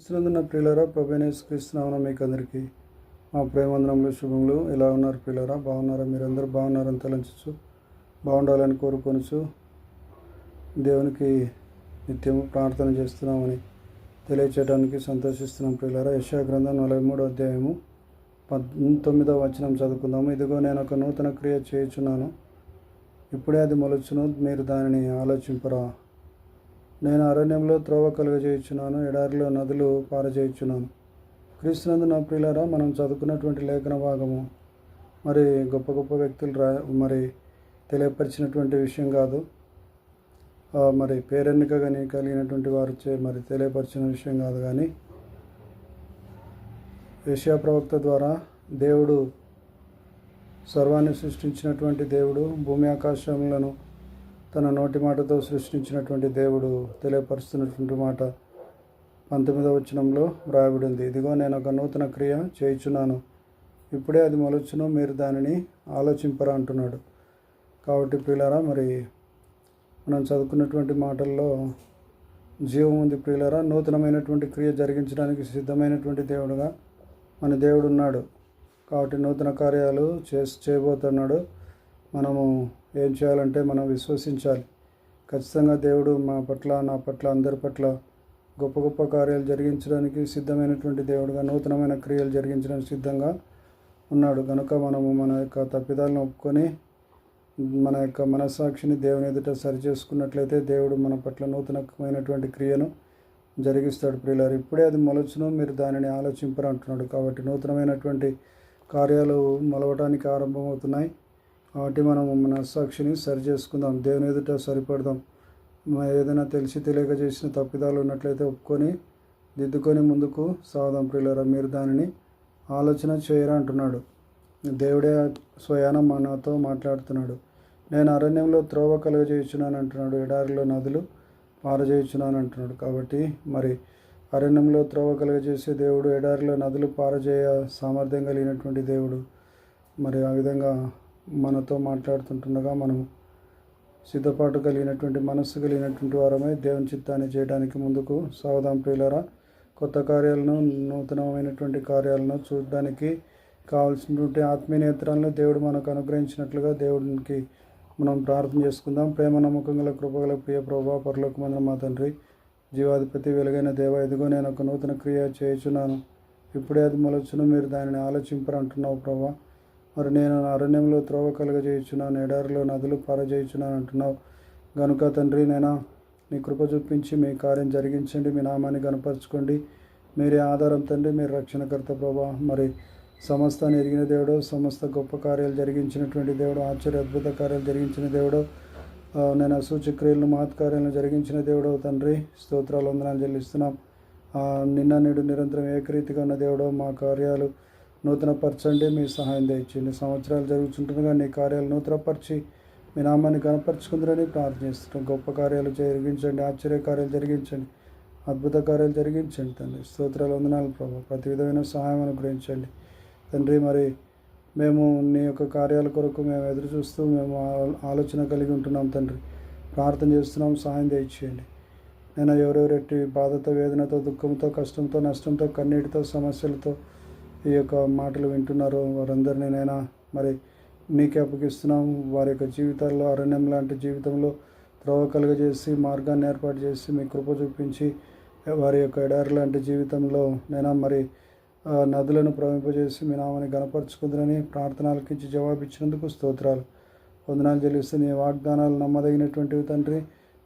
క్రీస్తునందున ప్రియులరా ప్రభేనేస్ క్రీస్తునామన మీకు అందరికీ మా ప్రేమందనంలో శుభములు. ఎలా ఉన్నారు ప్రియులరా? బాగున్నారా? మీరందరూ బాగున్నారని తలంచు బాగుండాలని కోరుకొనుచు దేవునికి నిత్యము ప్రార్థన చేస్తున్నామని తెలియచేయడానికి సంతోషిస్తున్నాం ప్రియులరా. యశా గ్రంథం నలభై మూడో అధ్యాయము పంతొమ్మిదో వచనం చదువుకుందాము. ఇదిగో నేను ఒక నూతన క్రియ చేయుచున్నాను. ఇప్పుడే అది మొలచును మీరు దానిని ఆలోచింపరా. నేను అరణ్యంలో త్రోవ కలుగజేయుచున్నాను ఎడారిలో నదులు పారజేయుచున్నాను. క్రీస్తునందు నా ప్రియులారా మనం చదువుకున్నటువంటి లేఖన భాగము. మరి గొప్ప గొప్ప వ్యక్తులు రా మరి తెలియపరిచినటువంటి విషయం కాదు. మరి పేరెన్నిక కానీ కలిగినటువంటి వారు మరి తెలియపరిచిన విషయం కాదు కానీ ఏషియా ప్రవక్త ద్వారా దేవుడు సర్వాన్ని సృష్టించినటువంటి దేవుడు భూమి ఆకాశములను తన నోటి మాటతో సృష్టించినటువంటి దేవుడు తెలియపరుస్తున్నటువంటి మాట పంతొమ్మిదవ వచనంలో వ్రాయబడింది. ఇదిగో నేను ఒక నూతన క్రియ చేయుచున్నాను. ఇప్పుడే అది మొలచును మీరు దానిని ఆలోచింపరా అంటున్నాడు. కాబట్టి ప్రియులారా మరి మనం చదువుకున్నటువంటి మాటల్లో జీవం ఉంది ప్రియులారా. నూతనమైనటువంటి క్రియ జరిగించడానికి సిద్ధమైనటువంటి దేవుడుగా మన దేవుడు ఉన్నాడు కాబట్టి నూతన కార్యాలు చేసి చేయబోతున్నాడు. మనము ఏం చేయాలంటే మనం విశ్వసించాలి. ఖచ్చితంగా దేవుడు మా పట్ల నా పట్ల అందరి పట్ల గొప్ప గొప్ప కార్యాలు జరిగించడానికి సిద్ధమైనటువంటి దేవుడుగా నూతనమైన క్రియలు జరిగించడానికి సిద్ధంగా ఉన్నాడు. కనుక మనము మన యొక్క తప్పిదాలను ఒప్పుకొని మన యొక్క మనస్సాక్షిని దేవుని ఎదుట సరి చేసుకున్నట్లయితే దేవుడు మన పట్ల నూతనమైనటువంటి క్రియను జరిగిస్తాడు. ప్రియులారు ఇప్పుడే అది మొలచును మీరు దానిని ఆలోచింపరు అంటున్నాడు. కాబట్టి నూతనమైనటువంటి కార్యాలు మొలవటానికి ఆరంభమవుతున్నాయి. కాబట్టి మనం మన సాక్షిని సరి చేసుకుందాం. దేవుని ఎదుట సరిపడదాం. ఏదైనా తెలిసి తెలియక చేసిన తప్పిదాలు ఉన్నట్లయితే ఒప్పుకొని దిద్దుకొని ముందుకు సాగుదాం ప్రియులరా. మీరు దానిని ఆలోచన చేయరా అంటున్నాడు. దేవుడే స్వయాన మనతో మాట్లాడుతున్నాడు. నేను అరణ్యంలో త్రోవ కలుగజేయుచున్నాను అంటున్నాడు. ఎడారిలో నదులు పారజేయుచున్నాను అంటున్నాడు. కాబట్టి మరి అరణ్యంలో త్రోవ కలుగజేసే దేవుడు ఎడారిలో నదులు పారజేయ సామర్థ్యం కలిగినటువంటి దేవుడు మరి ఆ విధంగా మనతో మాట్లాడుతుంటుండగా మనము సిద్ధపాటు కలిగినటువంటి మనస్సు కలిగినటువంటి వారమై దేవుని చిత్తాన్ని చేయడానికి ముందుకు సావధాం ప్రియులరా. కొత్త కార్యాలను నూతనమైనటువంటి కార్యాలను చూడడానికి కావాల్సినటువంటి ఆత్మీయ నేత్రాలను దేవుడు మనకు అనుగ్రహించినట్లుగా దేవుడికి మనం ప్రార్థన చేసుకుందాం. ప్రేమ నమ్మకం గల కృపగల ప్రియ ప్రభా పరలోకమంద మా తండ్రి జీవాధిపతి వెలుగైన దేవ ఇదిగో నేను ఒక నూతన క్రియ చేయుచున్నాను. ఇప్పుడే అది మొలచును మీరు దానిని ఆలోచింపరంటున్నావు ప్రభా. మరి నేను నా అరణ్యంలో త్రోవ కలుగజేయుచున్నాను ఎడారిలో నదులు పారజేయుచున్నాను అంటున్నావు. గనుక తండ్రి నేనా నీ కృప చూపించి మీ కార్యం జరిగించండి మీ నామాన్ని కనపరచుకోండి మీరే ఆధారం తండ్రి మీరు రక్షణకర్త ప్రభా. మరి సమస్తాన్ని ఎరిగిన దేవుడు సమస్త గొప్ప కార్యాలు జరిగించినటువంటి దేవుడు ఆశ్చర్య అద్భుత కార్యాలు జరిగించిన దేవుడు నేను అసూచక్రియలను మహత్కార్యాలను జరిగించిన దేవుడు తండ్రి స్తోత్రాలు వందనాలు చెల్లిస్తున్నాం. నిన్న నేడు నిరంతరం ఏకరీతిగా ఉన్న దేవుడు మా కార్యాలు నూతనపరచండి మీ సహాయం దయచేయండి. సంవత్సరాలు జరుగుతుంటుండగా నీ కార్యాలు నూతనపరిచి మీ నామాన్ని కనపరుచుకుందరని ప్రార్థన చేస్తున్నాం గొప్ప కార్యాలు జరిగించండి ఆశ్చర్య కార్యాలు జరిగించండి అద్భుత కార్యాలు జరిగించండి తండ్రి. స్తోత్రాలు వందనాలు ప్రభావ ప్రతి విధమైన సహాయం అనుగ్రహించండి. తండ్రి మరి మేము నీ యొక్క కార్యాల కొరకు మేము ఎదురు చూస్తూ మేము ఆలోచన కలిగి ఉంటున్నాం తండ్రి. ప్రార్థన చేస్తున్నాం సహాయం దయచేయండి. నేను ఎవరెవరెట్టి బాధతో వేదనతో దుఃఖంతో కష్టంతో నష్టంతో కన్నీటితో సమస్యలతో ఈ యొక్క మాటలు వింటున్నారో వారందరినీ నైనా? మరి నీకే అప్పగిస్తున్నాం. వారి యొక్క జీవితాల్లో అరణ్యం లాంటి జీవితంలో త్రోవ కలుగజేసి మార్గాన్ని ఏర్పాటు చేసి మీ కృప చూపించి వారి యొక్క ఎడారి లాంటి జీవితంలో నైనా? మరి నదులను ప్రవింపజేసి మీ నామని గణపరుచుకుందని ప్రార్థనలకు ఇచ్చి జవాబిచ్చినందుకు స్తోత్రాలు. వందనాలు చెల్లిస్తూ నీ వాగ్దానాలు నమ్మదగినటువంటివి తండ్రి.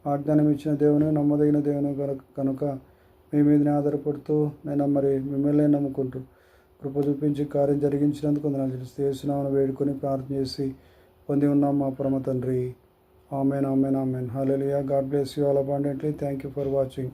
వాగ్దానం ఇచ్చిన దేవుని నమ్మదగిన దేవుని కనుక కనుక మీ మీదనే ఆధారపడుతూ నేను? మరి మిమ్మల్ని నమ్ముకుంటూ కృప చూపించి కార్యం జరిగించినందుకు వందనాలు చెల్లిస్తూ వేసినామని వేడుకొని ప్రార్థన చేసి పొంది ఉన్నాం మా పరమ తండ్రి. Amen amen amen. Hallelujah God bless you all abundantly thank you for watching